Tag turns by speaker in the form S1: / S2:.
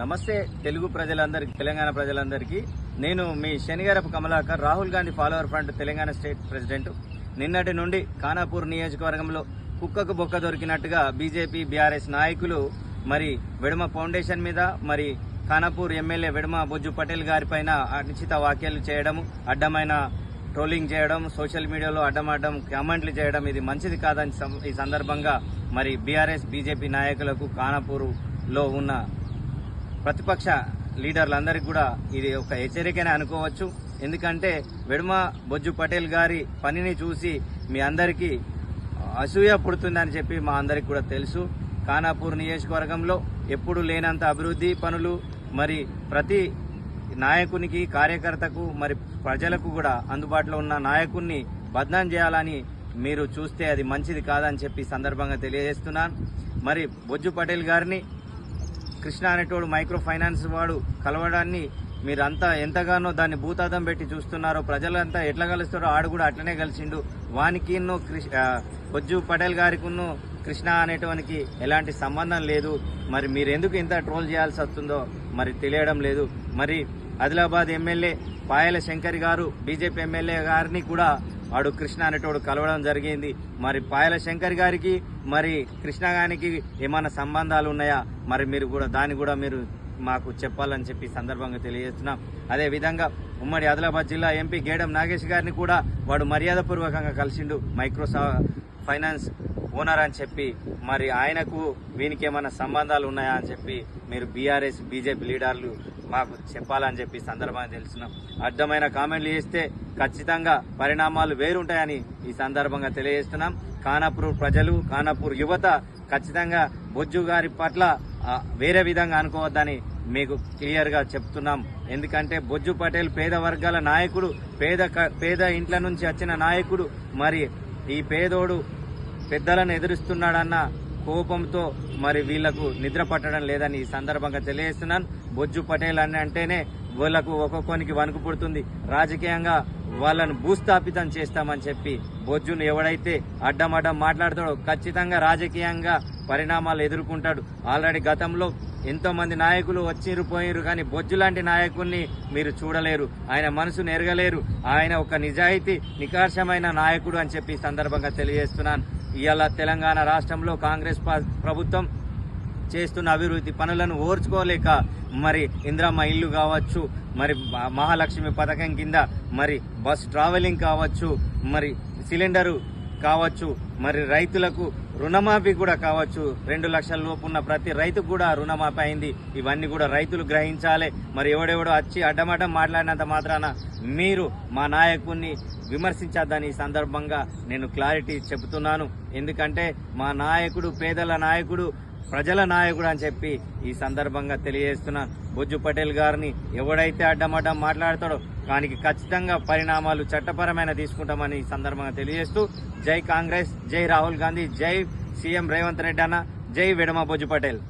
S1: నమస్తే తెలుగు ప్రజలందరికీ తెలంగాణ ప్రజలందరికీ. నేను మీ Shanigarapu Kamalakar Rahul Gandhi follower front Telangana state president. నిన్నటి నుండి ఖానాపూర్ నియోజకవర్గంలో కుక్కకు బొక్క దొరికినట్టుగా బీజేపీ బీఆర్ఎస్ నాయకులు మరి విడమ ఫౌండేషన్ మీద మరి ఖానాపూర్ ఎమ్మెల్యే విడమ బొజ్జు పటేల్ గారిపైన అనుచిత వ్యాఖ్యలు చేయడం అడ్డమైన ట్రోలింగ్ చేయడం సోషల్ మీడియాలో అడ్డమడ్డం కామెంట్లు చేయడం ఇది మంచిది కాదని ఈ సందర్భంగా మరి బీఆర్ఎస్ బీజేపీ నాయకులకు ఖానాపూర్లో ఉన్న ప్రతిపక్ష లీడర్లందరికీ కూడా ఇది ఒక హెచ్చరికనే అనుకోవచ్చు. ఎందుకంటే వెడుమ బొజ్జు పటేల్ గారి పనిని చూసి మీ అందరికీ అసూయ పుడుతుందని చెప్పి మా అందరికి కూడా తెలుసు. ఖానాపూర్ నియోజకవర్గంలో ఎప్పుడు లేనంత అభివృద్ధి పనులు మరి ప్రతి నాయకునికి కార్యకర్తకు మరి ప్రజలకు కూడా అందుబాటులో ఉన్న నాయకుడిని బద్నాం చేయాలని మీరు చూస్తే అది మంచిది కాదని చెప్పి సందర్భంగా తెలియజేస్తున్నాను. మరి బొజ్జు పటేల్ గారిని కృష్ణ అనేటోడు మైక్రో ఫైనాన్స్ వాడు కలవడాన్ని మీరంతా ఎంతగానో దాన్ని భూతాదం పెట్టి చూస్తున్నారో ప్రజలంతా ఎట్లా కలుస్తారో ఆడు కూడా అట్లనే కలిసిండు. వానికి బొజ్జు పటేల్ గారికి కృష్ణ అనేటవానికి ఎలాంటి సంబంధం లేదు. మరి మీరు ఎందుకు ఇంత ట్రోల్ చేయాల్సి వస్తుందో మరి తెలియడం లేదు. మరి ఆదిలాబాద్ ఎమ్మెల్యే పాయల శంకర్ గారు బీజేపీ ఎమ్మెల్యే గారిని కూడా వాడు కృష్ణ అనేటోడు కలవడం జరిగింది. మరి పాయల శంకర్ గారికి మరి కృష్ణ గారికి ఏమైనా సంబంధాలు ఉన్నాయా? మరి మీరు కూడా దాన్ని కూడా మీరు మాకు చెప్పాలని చెప్పి సందర్భంగా తెలియజేస్తున్నాం. అదే విధంగా ఉమ్మడి ఆదిలాబాద్ జిల్లా ఎంపీ గేడం నాగేష్ గారిని కూడా వాడు మర్యాదపూర్వకంగా కలిసిండు. మైక్రోసా ఫైనాన్స్ ఓనర్ అని చెప్పి మరి ఆయనకు వీనికి ఏమైనా సంబంధాలు ఉన్నాయా అని చెప్పి మీరు బీఆర్ఎస్ బీజేపీ లీడర్లు మాకు చెప్పాలని చెప్పి సందర్భంగా తెలుస్తున్నాం. అడ్డమైన కామెంట్లు చేస్తే ఖచ్చితంగా పరిణామాలు వేరుంటాయని ఈ సందర్భంగా తెలియజేస్తున్నాం. ఖానాపూర్ ప్రజలు ఖానాపూర్ యువత ఖచ్చితంగా బొజ్జు గారి పట్ల వేరే విధంగా అనుకోవద్దని మీకు క్లియర్గా చెప్తున్నాం. ఎందుకంటే బొజ్జు పటేల్ పేద వర్గాల నాయకుడు పేద క- పేద ఇంట్ల నుంచి వచ్చిన నాయకుడు మరి ఈ పేదోడు పెద్దలను ఎదురుస్తున్నాడన్న కోపంతో మరి వీళ్ళకు నిద్ర పట్టడం లేదని ఈ సందర్భంగా తెలియజేస్తున్నాను. బొజ్జు పటేల్ అని అంటేనే వీళ్ళకు ఒక్కొక్కనికి వణుకు పుడుతుంది. రాజకీయంగా వాళ్ళను భూస్థాపితం చేస్తామని చెప్పి బొజ్జును ఎవడైతే అడ్డమడ్డం మాట్లాడతాడో ఖచ్చితంగా రాజకీయంగా పరిణామాలు ఎదుర్కొంటాడు. ఆల్రెడీ గతంలో ఎంతో మంది నాయకులు వచ్చిరు పోయిరు కానీ బొజ్జు లాంటి నాయకుల్ని మీరు చూడలేరు. ఆయన మనసు నెరగలేరు ఆయన ఒక నిజాయితీ నికార్షమైన నాయకుడు అని చెప్పి సందర్భంగా తెలియజేస్తున్నాను. ఇవాళ తెలంగాణ రాష్ట్రంలో కాంగ్రెస్ ప్రభుత్వం చేస్తున్న అభివృద్ధి పనులను ఓర్చుకోలేక మరి ఇంద్రమ్మ ఇల్లు కావచ్చు మరి మహాలక్ష్మి పథకం కింద మరి బస్ ట్రావెలింగ్ కావచ్చు మరి సిలిండరు కావచ్చు మరి రైతులకు రుణమాఫీ కూడా కావచ్చు. రెండు లక్షల లోపు ఉన్న ప్రతి రైతుకు కూడా రుణమాఫీ అయింది. ఇవన్నీ కూడా రైతులు గ్రహించాలి. మరి ఎవడెవడో వచ్చి అడ్డమడ్డం మాట్లాడినంత మాత్రాన మీరు మా నాయకుడిని విమర్శించద్దని సందర్భంగా నేను క్లారిటీ చెబుతున్నాను. ఎందుకంటే మా నాయకుడు పేదల నాయకుడు ప్రజల నాయకుడు అని చెప్పి ఈ సందర్భంగా తెలియజేస్తున్న బొజ్జు పటేల్ గారిని ఎవడైతే అడ్డమడ్డం మాట్లాడతాడో దానికి ఖచ్చితంగా పరిణామాలు చట్టపరమైన తీసుకుంటామని ఈ సందర్భంగా తెలియజేస్తూ జై కాంగ్రెస్ జై రాహుల్ గాంధీ జై సీఎం రేవంత్ రెడ్డి అన్న జై విడమ బొజ్జు పటేల్.